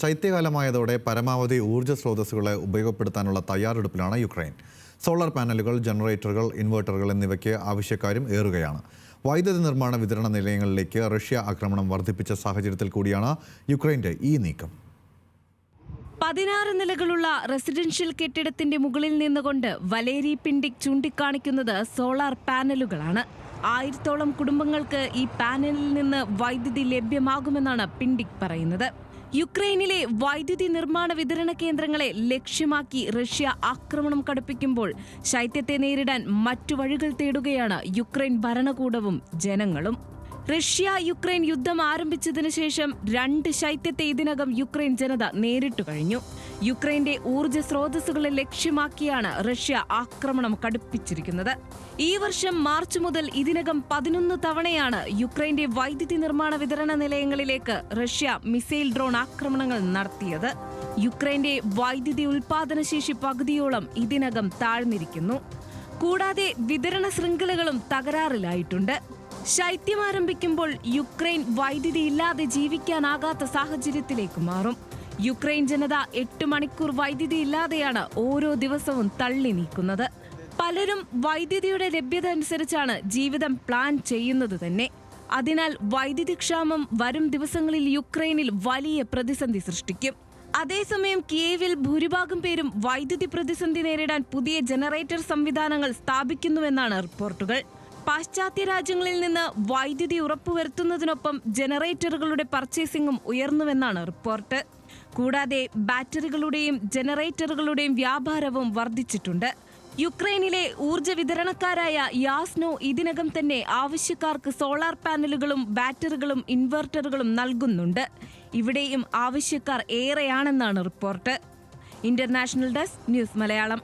ശൈത്യകാലമായതോടെ പരമാവധി ഊർജ സ്രോതസ്സുകളെ ഉപയോഗപ്പെടുത്താനുള്ള തയ്യാറെടുപ്പിലാണ് യുക്രൈൻ. സോളാർ പാനലുകൾ ജനറേറ്ററുകൾ ഇൻവെർട്ടറുകൾ എന്നിവയ്ക്ക് ആവശ്യക്കാരും ഏറുകയാണ്. വൈദ്യുതി നിർമ്മാണ വിതരണ നിലയങ്ങളിലേക്ക് റഷ്യ ആക്രമണം വർദ്ധിപ്പിച്ച സാഹചര്യത്തിൽ കൂടിയാണ് യുക്രൈന്റെ ഈ നീക്കം. പതിനാറ് നിലകളുള്ള റെസിഡൻഷ്യൽ കെട്ടിടത്തിന്റെ മുകളിൽ നിന്നുകൊണ്ട് വലേരി പിണ്ടിക് ചൂണ്ടിക്കാണിക്കുന്നത് സോളാർ പാനലുകളാണ്. ആയിരത്തോളം കുടുംബങ്ങൾക്ക് ഈ പാനലിൽ നിന്ന് വൈദ്യുതി ലഭ്യമാകുമെന്നാണ് പിണ്ടിക് പറയുന്നത്. യുക്രൈനിലെ വൈദ്യുതി നിർമ്മാണ വിതരണ കേന്ദ്രങ്ങളെ ലക്ഷ്യമാക്കി റഷ്യ ആക്രമണം കടുപ്പിക്കുമ്പോൾ ശൈത്യത്തെ നേരിടാൻ മറ്റു വഴികൾ തേടുകയാണ് യുക്രൈൻ ഭരണകൂടവും ജനങ്ങളും. റഷ്യ യുക്രൈൻ യുദ്ധം ആരംഭിച്ചതിനു ശേഷം രണ്ട് ശൈത്യത്തെ ഇതിനകം യുക്രൈൻ ജനത നേരിട്ടു കഴിഞ്ഞു. യുക്രൈന്റെ ഊർജ സ്രോതസ്സുകളെ ലക്ഷ്യമാക്കിയാണ് റഷ്യ ആക്രമണം കടുപ്പിച്ചിരിക്കുന്നത്. ഈ വർഷം മാർച്ച് മുതൽ ഇതിനകം പതിനൊന്ന് തവണയാണ് യുക്രൈന്റെ വൈദ്യുതി നിർമ്മാണ വിതരണ നിലയങ്ങളിലേക്ക് റഷ്യ മിസൈൽ ഡ്രോൺ ആക്രമണങ്ങൾ നടത്തിയത്. യുക്രൈന്റെ വൈദ്യുതി ഉൽപാദനശേഷി പകുതിയോളം ഇതിനകം താഴ്ന്നിരിക്കുന്നു. കൂടാതെ വിതരണ ശൃംഖലകളും തകരാറിലായിട്ടുണ്ട്. ശൈത്യം ആരംഭിക്കുമ്പോൾ യുക്രൈൻ വൈദ്യുതി ഇല്ലാതെ ജീവിക്കാനാകാത്ത സാഹചര്യത്തിലേക്ക് മാറും. യുക്രൈൻ ജനത എട്ട് മണിക്കൂർ വൈദ്യുതി ഇല്ലാതെയാണ് ഓരോ ദിവസവും തള്ളി നീക്കുന്നത്. പലരും വൈദ്യുതിയുടെ ലഭ്യത അനുസരിച്ചാണ് ജീവിതം പ്ലാൻ ചെയ്യുന്നത് തന്നെ. അതിനാൽ വൈദ്യുതി ക്ഷാമം വരും ദിവസങ്ങളിൽ യുക്രൈനിൽ വലിയ പ്രതിസന്ധി സൃഷ്ടിക്കും. അതേസമയം കിയേവിൽ ഭൂരിഭാഗം പേരും വൈദ്യുതി പ്രതിസന്ധി നേരിടാൻ പുതിയ ജനറേറ്റർ സംവിധാനങ്ങൾ സ്ഥാപിക്കുന്നുവെന്നാണ് റിപ്പോർട്ടുകൾ. പാശ്ചാത്യ രാജ്യങ്ങളിൽ നിന്ന് വൈദ്യുതി ഉറപ്പുവരുത്തുന്നതിനൊപ്പം ജനറേറ്ററുകളുടെ പർച്ചേസിംഗും ഉയർന്നുവെന്നാണ് റിപ്പോർട്ട്. കൂടാതെ ബാറ്ററികളുടെയും ജനറേറ്ററുകളുടെയും വ്യാപാരവും വർദ്ധിച്ചിട്ടുണ്ട്. യുക്രൈനിലെ ഊർജ വിതരണക്കാരായ യാസ്നോ ഇതിനകം തന്നെ ആവശ്യക്കാർക്ക് സോളാർ പാനലുകളും ബാറ്ററികളും ഇൻവെർട്ടറുകളും നൽകുന്നുണ്ട്. ഇവിടെയും ആവശ്യക്കാർ ഏറെയാണെന്നാണ് report. International desk news Malayalam.